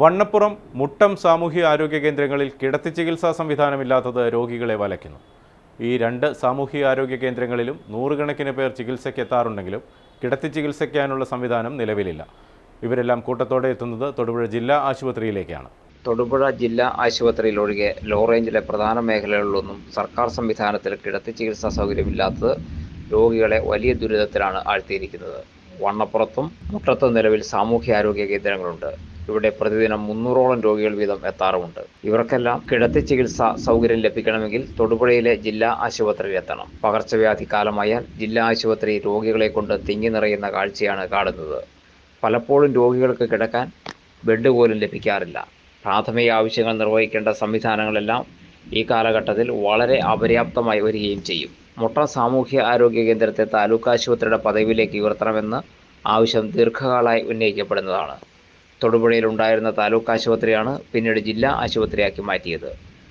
വണ്ണപ്പുറം മുട്ടം സാമൂഹ്യ ആരോഗ്യ കേന്ദ്രങ്ങളിൽ കിടത്തി ചികിത്സാ സംവിധാനമില്ലാത്തത് രോഗികളെ വലയ്ക്കുന്നു. ഈ രണ്ട് സാമൂഹ്യ ആരോഗ്യ കേന്ദ്രങ്ങളിലും നൂറുകണക്കിന് പേർ ചികിത്സയ്ക്ക് എത്താറുണ്ടെങ്കിലും കിടത്തി ചികിത്സയ്ക്കാനുള്ള സംവിധാനം നിലവിലില്ല. ഇവരെല്ലാം കൂട്ടത്തോടെ എത്തുന്നത് തൊടുപുഴ ജില്ലാ ആശുപത്രിയിലേക്കാണ്. തൊടുപുഴ ജില്ലാ ആശുപത്രിയിൽ ഒഴികെ ലോ റേഞ്ചിലെ പ്രധാന മേഖലകളിലൊന്നും സർക്കാർ സംവിധാനത്തിൽ കിടത്തി ചികിത്സാ സൗകര്യമില്ലാത്തത് രോഗികളെ വലിയ ദുരിതത്തിലാണ് ആഴ്ത്തിയിരിക്കുന്നത്. വണ്ണപ്പുറത്തും മുട്ടത്തും നിലവിൽ സാമൂഹ്യ ആരോഗ്യ കേന്ദ്രങ്ങളുണ്ട്. ഇവിടെ പ്രതിദിനം മുന്നൂറോളം രോഗികൾ വീതം എത്താറുമുണ്ട്. ഇവർക്കെല്ലാം കിടത്തി ചികിത്സ സൗകര്യം ലഭിക്കണമെങ്കിൽ തൊടുപുഴയിലെ ജില്ലാ ആശുപത്രിയിൽ എത്തണം. പകർച്ചവ്യാധി കാലമായാൽ ജില്ലാ ആശുപത്രി രോഗികളെ കൊണ്ട് തിങ്ങി നിറയുന്ന കാഴ്ചയാണ് കാണുന്നത്. പലപ്പോഴും രോഗികൾക്ക് കിടക്കാൻ ബെഡ് പോലും ലഭിക്കാറില്ല. പ്രാഥമിക ആവശ്യങ്ങൾ നിർവഹിക്കേണ്ട സംവിധാനങ്ങളെല്ലാം ഈ കാലഘട്ടത്തിൽ വളരെ അപര്യാപ്തമായി വരികയും ചെയ്യും. മുട്ട സാമൂഹ്യ ആരോഗ്യ കേന്ദ്രത്തെ താലൂക്ക് ആശുപത്രിയുടെ പദവിയിലേക്ക് ഉയർത്തണമെന്ന് ആവശ്യം ദീർഘകാലമായി ഉന്നയിക്കപ്പെടുന്നതാണ്. തൊടുപുഴയിൽ ഉണ്ടായിരുന്ന താലൂക്ക് ആശുപത്രിയാണ് പിന്നീട് ജില്ലാ ആശുപത്രിയാക്കി മാറ്റിയത്.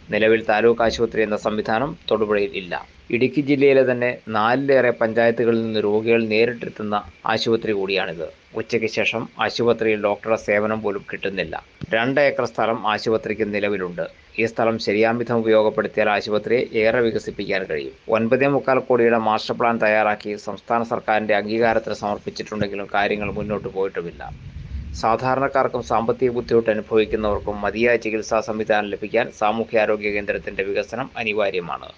നിലവിൽ താലൂക്ക് ആശുപത്രി എന്ന സംവിധാനം തൊടുപുഴയിൽ ഇല്ല. ഇടുക്കി ജില്ലയിലെ തന്നെ നാലിലേറെ പഞ്ചായത്തുകളിൽ നിന്ന് രോഗികൾ നേരിട്ടെത്തുന്ന ആശുപത്രി കൂടിയാണിത്. ഉച്ചയ്ക്ക് ശേഷം ആശുപത്രിയിൽ ഡോക്ടറുടെ സേവനം പോലും കിട്ടുന്നില്ല. രണ്ട് ഏക്കർ സ്ഥലം ആശുപത്രിക്ക് നിലവിലുണ്ട്. ഈ സ്ഥലം ശരിയാംവിധം ഉപയോഗപ്പെടുത്തിയാൽ ആശുപത്രിയെ ഏറെ വികസിപ്പിക്കാൻ കഴിയും. ഒൻപതേ മുക്കാൽ കോടിയുടെ മാസ്റ്റർ പ്ലാൻ തയ്യാറാക്കി സംസ്ഥാന സർക്കാരിന്റെ അംഗീകാരത്തിന് സമർപ്പിച്ചിട്ടുണ്ടെങ്കിലും കാര്യങ്ങൾ മുന്നോട്ട് പോയിട്ടുമില്ല. സാധാരണക്കാർക്കും സാമ്പത്തിക ബുദ്ധിമുട്ട് അനുഭവിക്കുന്നവർക്കും മതിയായ ചികിത്സാ സംവിധാനം ലഭിക്കാൻ സാമൂഹ്യാരോഗ്യ കേന്ദ്രത്തിന്റെ വികസനം അനിവാര്യമാണ്.